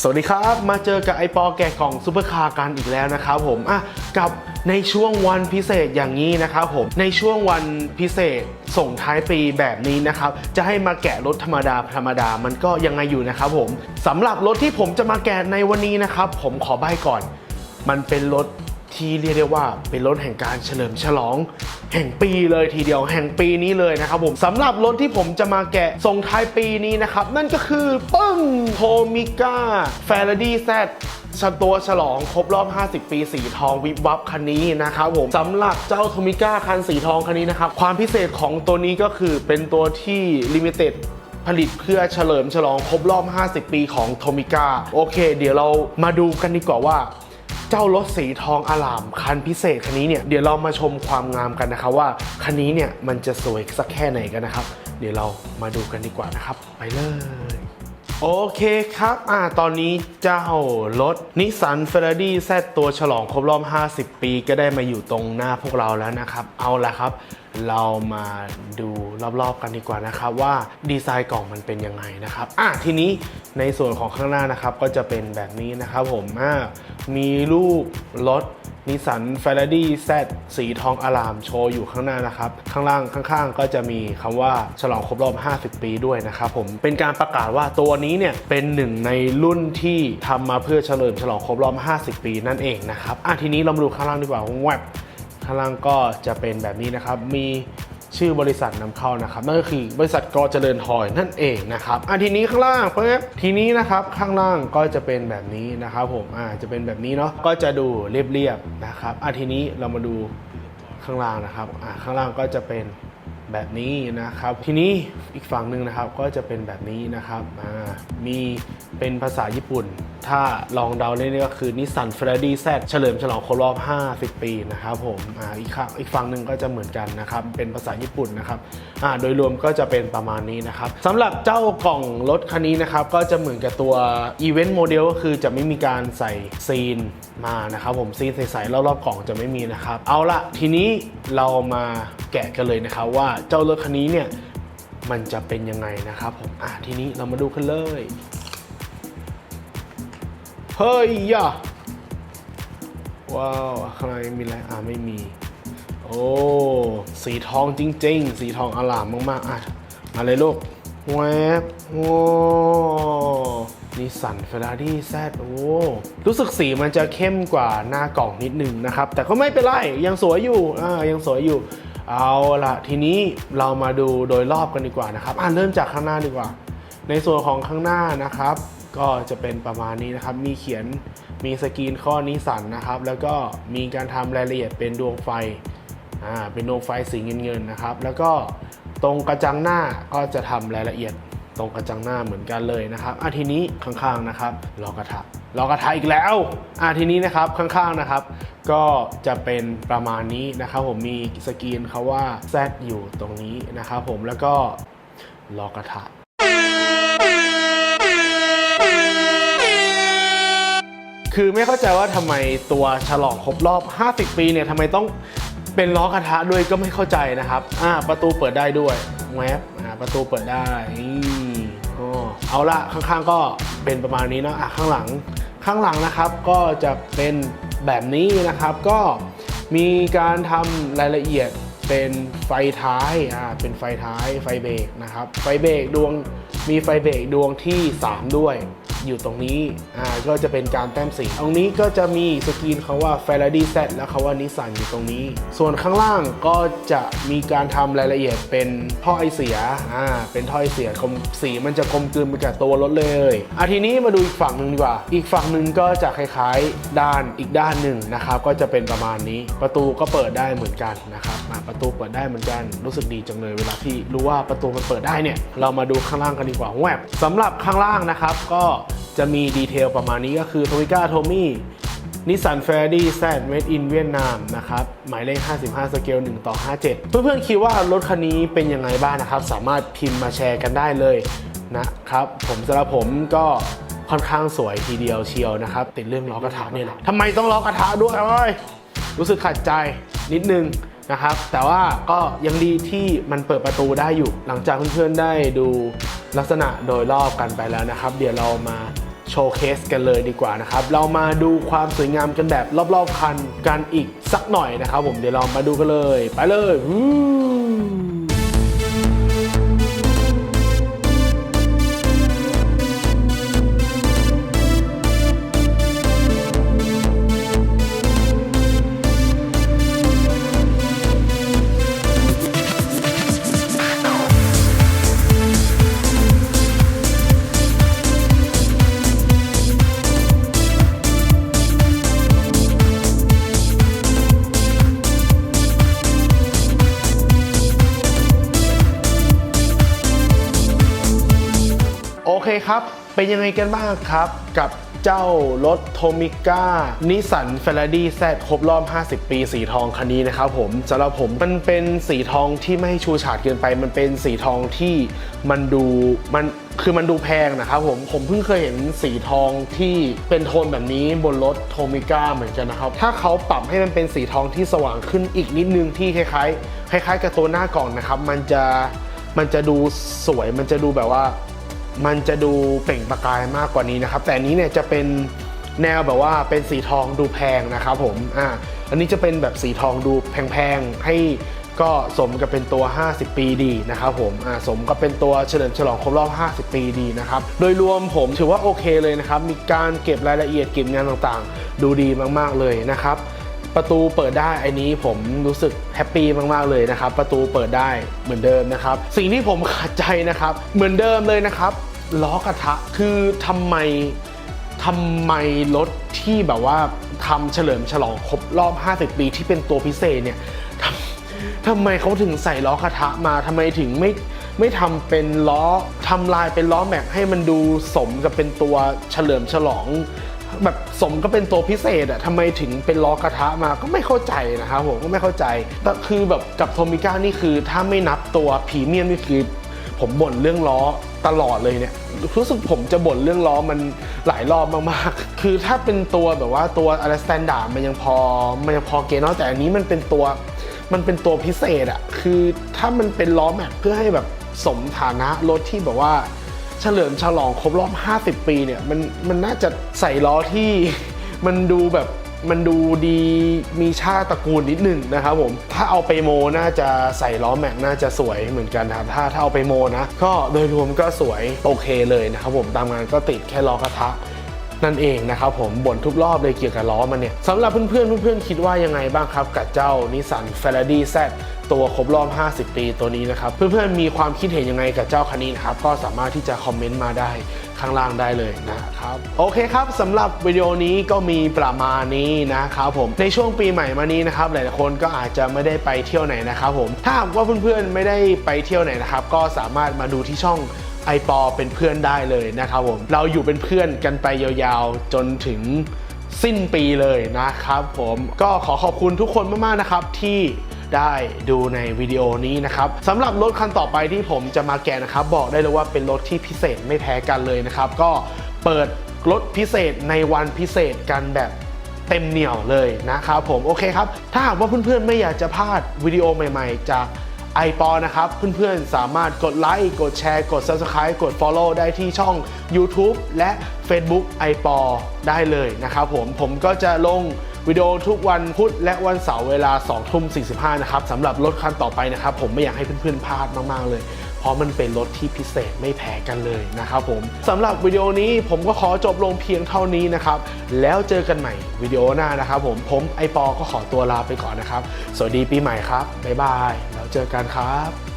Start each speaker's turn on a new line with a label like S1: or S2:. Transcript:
S1: สวัสดีครับ มาเจอกับไอปอแกะกล่องซูเปอร์คาร์กันอีกแล้วนะครับผมอะกับในช่วงวันพิเศษอย่างนี้นะครับผมในช่วงวันพิเศษส่งท้ายปีแบบนี้นะครับ จะให้มาแกะรถธรรมดาธรรมดามันก็ยังไงอยู่นะครับผมสำหรับรถที่ผมจะมาแกะในวันนี้นะครับ ผมขอใบ้ก่อน มันเป็นรถ ที่เรียกได้ว่าเป็นรถแห่งการเฉลิมฉลอง แห่งปีเลยทีเดียวแห่งปีนี้เลยนะครับผมสำหรับรถที่ผมจะมาแกะส่งท้ายปีนี้นะครับ นั่นก็คือปึ้งโทมิก้าแฟรดี้แซดชตัวฉลองครบรอบ 50 ปีสีทองวิบวับคันนี้นะครับผมสำหรับเจ้าโทมิก้าคันสีทองคันนี้นะครับ ความพิเศษของตัวนี้ก็คือเป็นตัวที่ลิมิเต็ดผลิตเพื่อเฉลิมฉลองครบรอบ 50 ปีของโทมิก้าโอเค เดี๋ยวเรามาดูกันดีกว่าว่า เจ้ารถสีทองอลามคันพิเศษคันนี้เนี่ยเดี๋ยวเรามาชมความงามกันนะครับว่าคันนี้เนี่ยมันจะสวยสักแค่ไหนกันนะครับ เดี๋ยวเรามาดูกันดีกว่านะครับ ไปเลยโอเคครับ อ่า ตอนนี้เจ้ารถนิสสันเฟอร์รารี่แซตัวฉลองครบรอบ 50 ปีก็ได้มาอยู่ตรงหน้าพวกเราแล้วนะครับ เอาละครับ เรามาดูรอบๆกันดีกว่านะครับว่าดีไซน์กล่องมันเป็นยังไงนะครับอะทีนี้ในส่วนของข้างหน้านะครับก็จะเป็นแบบนี้นะครับผมอ่ามีรูปรถนิสสันเฟร์รารี่แซสีทองอารามโชว์อยู่ข้างหน้านะครับ ข้างล่างข้างๆ ก็จะมีคำว่าฉลองครบรอบ 50 ปีด้วยนะครับผมเป็นการประกาศว่าตัวนี้เนี่ยเป็นหนึ่งในรุ่นที่ทำมาเพื่อเฉลิมฉลองครบรอบ 50 ปีนั่นเองนะครับอะทีนี้เรามาดูข้างล่างดีกว่าแวบ ข้างล่างก็จะเป็นแบบนี้นะครับ มีชื่อบริษัทนำเข้านะครับนั่นก็คือบริษัทกอเจริญทอยนั่นเองนะครับอะทีนี้ข้างล่างเพิ่มทีนี้นะครับข้างล่างก็จะเป็นแบบนี้นะครับผมอ่าจะเป็นแบบนี้เนาะก็จะดูเรียบๆนะครับอะทีนี้เรามาดูข้างล่างนะครับอ่าข้างล่างก็จะเป็น แบบนี้นะครับ ทีนี้อีกฝั่งหนึ่งนะครับก็จะเป็นแบบนี้นะครับมีเป็นภาษาญี่ปุ่น ถ้าลองเดาเล่นก็คือนิสสันเฟรดี้แซเฉลิมฉลองครบรอบ 50 ปีนะครับผมออีกข้างอีกฝั่งหนึ่งก็จะเหมือนกันนะครับเป็นภาษาญี่ปุ่นนะครับโดยรวมก็จะเป็นประมาณนี้นะครับสำหรับเจ้ากล่องรถคันนี้นะครับก็จะเหมือนกับตัวอีเวนต์โมเดลก็คือจะไม่มีการใส่ซีนมานะครับผมซีนใสๆรอบๆกล่องจะไม่มีนะครับ เอาละทีนี้เรามา แกะกันเลยนะครับว่าเจ้ารถคันนี้เนี่ยมันจะเป็นยังไงนะครับผมอ่าทีนี้เรามาดูกันเลยเฮ้ยยะว้าวข้างในมีอะไรอ่าไม่มี โอ้สีทองจริง ๆ สีทองอลามมากๆอะมาเลยลูกแวบโอ้นิสสันเฟอร์รารี่แซดโอ้รู้สึกสีมันจะเข้มกว่าหน้ากล่องนิดนึงนะครับ แต่ก็ไม่เป็นไร ยังสวยอยู่อ่ายังสวยอยู่ เอาละทีนี้เรามาดูโดยรอบกันดีกว่านะครับอ่าเริ่มจากข้างหน้าดีกว่า ในส่วนของข้างหน้านะครับ ก็จะเป็นประมาณนี้นะครับ มีเขียนมีสกรีนข้อนิสันนะครับ แล้วก็มีการทำรายละเอียดเป็นดวงไฟอ่าเป็นดวงไฟสีเงินเงินๆนะครับ แล้วก็ตรงกระจังหน้าก็จะทำรายละเอียด รงกระจังหน้าเหมือนกันเลยนะครับอะทีนี้ข้างๆนะครับล้อกระทะล้อกระทะอีกแล้วอะทีนี้นะครับข้างๆนะครับ ก็จะเป็นประมาณนี้นะครับผมมีสกรีนเขาว่า Z อยู่ตรงนี้นะครับผมแล้วก็ล้อกระทะคือไม่เข้าใจว่าทำไมตัวฉลองครบรอบ 50 ปีเนี่ยทำไมต้องเป็นล้อกระทะด้วยก็ไม่เข้าใจนะครับ อ่า ประตูเปิดได้ด้วยแวบอ่าประตูเปิดได้นี่ เอาละข้างๆก็เป็นประมาณนี้เนาะอะข้างหลังข้างหลังนะครับก็จะเป็นแบบนี้นะครับก็มีการทำรายละเอียดเป็นไฟท้ายอ่าเป็นไฟท้ายไฟเบรกนะครับไฟเบรกดวงมีไฟเบรกดวงที่ 3 ด้วย อยู่ตรงนี้อ่าก็จะเป็นการแต้มสีตรงนี้ก็จะมีสกรีนคาว่า Faraday Z และคาว่านิสสันอยู่ตรงนี้ ส่วนข้างล่างก็จะมีการทำรายละเอียดเป็นท่อไอเสียอ่าเป็นท่อไอเสียกลมสีมันจะกลมกลืนไปกับตัวรถเลยอะทีนี้มาดูอีกฝั่งหนึ่งดีกว่า อีกฝั่งหนึ่งก็จะคล้ายๆด้านอีกด้านหนึ่งนะครับก็จะเป็นประมาณนี้ ประตูก็เปิดได้เหมือนกันนะครับอะประตูเปิดได้เหมือนกันรู้สึกดีจังเลยเวลาที่รู้ว่าประตูมันเปิดได้เนี่ยเรามาดูข้างล่างกันดีกว่าแวบสำหรับข้างล่างนะครับก็ จะมีดีเทลประมาณนี้ก็คือโทมิก้าโทมี่นิสสันเฟรดี้แซดเมดอินเวียดนามนะครับ หมายเลข 55 สเกล 1 ต่อ 57 เพื่อนๆคิดว่ารถคันนี้เป็นยังไงบ้างนะครับ สามารถพิมพ์มาแชร์กันได้เลยนะครับ ผมสำหรับผมก็ค่อนข้างสวยทีเดียวเชียวนะครับ ติดเรื่องล้อกระทะเนี่ยแหละทำไมต้องล้อกระทะด้วยเอ้ยรู้สึกขัดใจนิดนึงนะครับ แต่ว่าก็ยังดีที่มันเปิดประตูได้อยู่ หลังจากเพื่อนๆได้ดูลักษณะโดยรอบกันไปแล้วนะครับ เดี๋ยวเรามา โชว์เคสกันเลยดีกว่านะครับ เรามาดูความสวยงามกันแบบรอบๆคันกันอีกสักหน่อยนะครับผมเดี๋ยวเรามาดูกันเลย ไปเลย เคครับ เป็นยังไงกันบ้างครับ กับเจ้ารถโทมิก้านิสันเฟรดี้แซดครบรอบ 50 ปี สีทองคันนี้นะครับผมสำหรับผมมันเป็นสีทองที่ไม่ชูฉาดเกินไป มันเป็นสีทองที่มันดูมันคือมันดูแพงนะครับผมผมเพิ่งเคยเห็นสีทองที่เป็นโทนแบบนี้บนรถโทมิก้าเหมือนกันนะครับ ถ้าเขาปรับให้มันเป็นสีทองที่สว่างขึ้นอีกนิดนึงที่คล้ายๆ คล้าย ๆ กับตัวหน้ากล่องนะครับ มันจะมันจะดูสวยมันจะดูแบบว่า มันจะดูเปล่งประกายมากกว่านี้นะครับ แต่อันนี้เนี่ยจะเป็นแนวแบบว่าเป็นสีทองดูแพงนะครับผมอ่าอันนี้จะเป็นแบบสีทองดูแพงๆให้ก็สมกับเป็นตัว 50 ปีดีนะครับผมอ่าสมกับเป็นตัวเฉลิมฉลองครบรอบ 50 ปีดีนะครับ โดยรวมผมถือว่าโอเคเลยนะครับ มีการเก็บรายละเอียดเก็บงานต่างๆ ดูดีมากๆเลยนะครับ ประตูเปิดได้อันนี้ผมรู้สึกแฮปปี้มากๆเลยนะครับ ประตูเปิดได้เหมือนเดิมนะครับ สิ่งที่ผมขัดใจนะครับ เหมือนเดิมเลยนะครับล้อกระทะคือทำไมทำไมรถที่แบบว่าทำเฉลิมฉลองครบรอบ 50 ปีที่เป็นตัวพิเศษเนี่ยทำทำไมเขาถึงใส่ล้อกระทะมาทำไมถึงไม่ไม่ทำเป็นล้อทำลายเป็นล้อแม็กให้มันดูสมกับเป็นตัวเฉลิมฉลอง แบบสมก็เป็นตัวพิเศษอะทำไมถึงเป็นล้อกระทะมาก็ไม่เข้าใจนะครับผมก็ไม่เข้าใจแต่คือแบบกับโทมิก้านี่คือถ้าไม่นับตัวพรีเมียมนี่คือผมบ่นเรื่องล้อตลอดเลยเนี่ยรู้สึกผมจะบ่นเรื่องล้อมันหลายรอบมากๆ คือถ้าเป็นตัวแบบว่าตัวอะไรสแตนดาร์ดมันยังพอมันยังพอเกณฑ์เนาะแต่อันนี้มันเป็นตัวมันเป็นตัวพิเศษอะคือถ้ามันเป็นล้อแม็กเพื่อให้แบบสมฐานะรถที่แบบว่า เฉลิมฉลองครบรอบ 50 ปีเนี่ยมันมันน่าจะใส่ล้อที่มันดูแบบมันดูดีมีชาติตระกูลนิดหนึ่งนะครับผม ถ้าเอาไปโมน่าจะใส่ล้อแม็กน่าจะสวยเหมือนกันนะครับถ้าถ้าเอาไปโมนะ ก็โดยรวมก็สวยโอเคเลยนะครับผมตามงานก็ติดแค่ล้อกระทะ นั่นเองนะครับผมบ่นทุกรอบเลยเกี่ยวกับล้อมันเนี่ยสำหรับเพื่อนๆเพื่อนๆคิดว่ายังไงบ้างครับ กับเจ้านิสสัน f a r a d y Z ตัวครบรอบ 50 ปีตัวนี้นะครับ เพื่อนๆมีความคิดเห็นยังไงกับเจ้าคันนี้นะครับ ก็สามารถที่จะคอมเมนต์มาได้ข้างล่างได้เลยนะครับ โอเคครับสำหรับวิดีโอนี้ก็มีประมาณนี้นะครับผมในช่วงปีใหม่มานี้นะครับหลายๆคนก็อาจจะไม่ได้ไปเที่ยวไหนนะครับผมถ้าหากว่าเพื่อนๆไม่ได้ไปเที่ยวไหนนะครับ ก็สามารถมาดูที่ช่อง ไอปอเป็นเพื่อนได้เลยนะครับผมเราอยู่เป็นเพื่อนกันไปยาวๆ จนถึงสิ้นปีเลยนะครับผมก็ขอขอบคุณทุกคนมากๆนะครับที่ได้ดูในวิดีโอนี้นะครับสำหรับรถคันต่อไปที่ผมจะมาแกะนะครับ บอกได้เลยว่าเป็นรถที่พิเศษไม่แพ้กันเลยนะครับ ก็เปิดรถพิเศษในวันพิเศษกันแบบเต็มเหนียวเลยนะครับผมโอเคครับ ถ้าหากว่าเพื่อนๆไม่อยากจะพลาดวิดีโอใหม่ ๆ จาก ไอปอนะครับ เพื่อนๆ สามารถกดไลค์ กดแชร์ กด Subscribe กด Follow ได้ที่ช่อง YouTube และ Facebook i p o ได้เลยนะครับผม ผมก็จะลงวิดีโอทุกวันพุธและวันเสาร์เวลา2ทุ่ม45นะครับสำหรับรถคันต่อไปนะครับ ผมไม่อยากให้เพื่อนๆพลาดมากๆเลย เพราะมันเป็นรถที่พิเศษไม่แพ้กันเลยนะครับผมสำหรับวิดีโอนี้ผมก็ขอจบลงเพียงเท่านี้นะครับ แล้วเจอกันใหม่วิดีโอหน้านะครับผมผมไอปอก็ขอตัวลาไปก่อนนะครับ สวัสดีปีใหม่ครับบ๊ายบายแล้วเจอกันครับ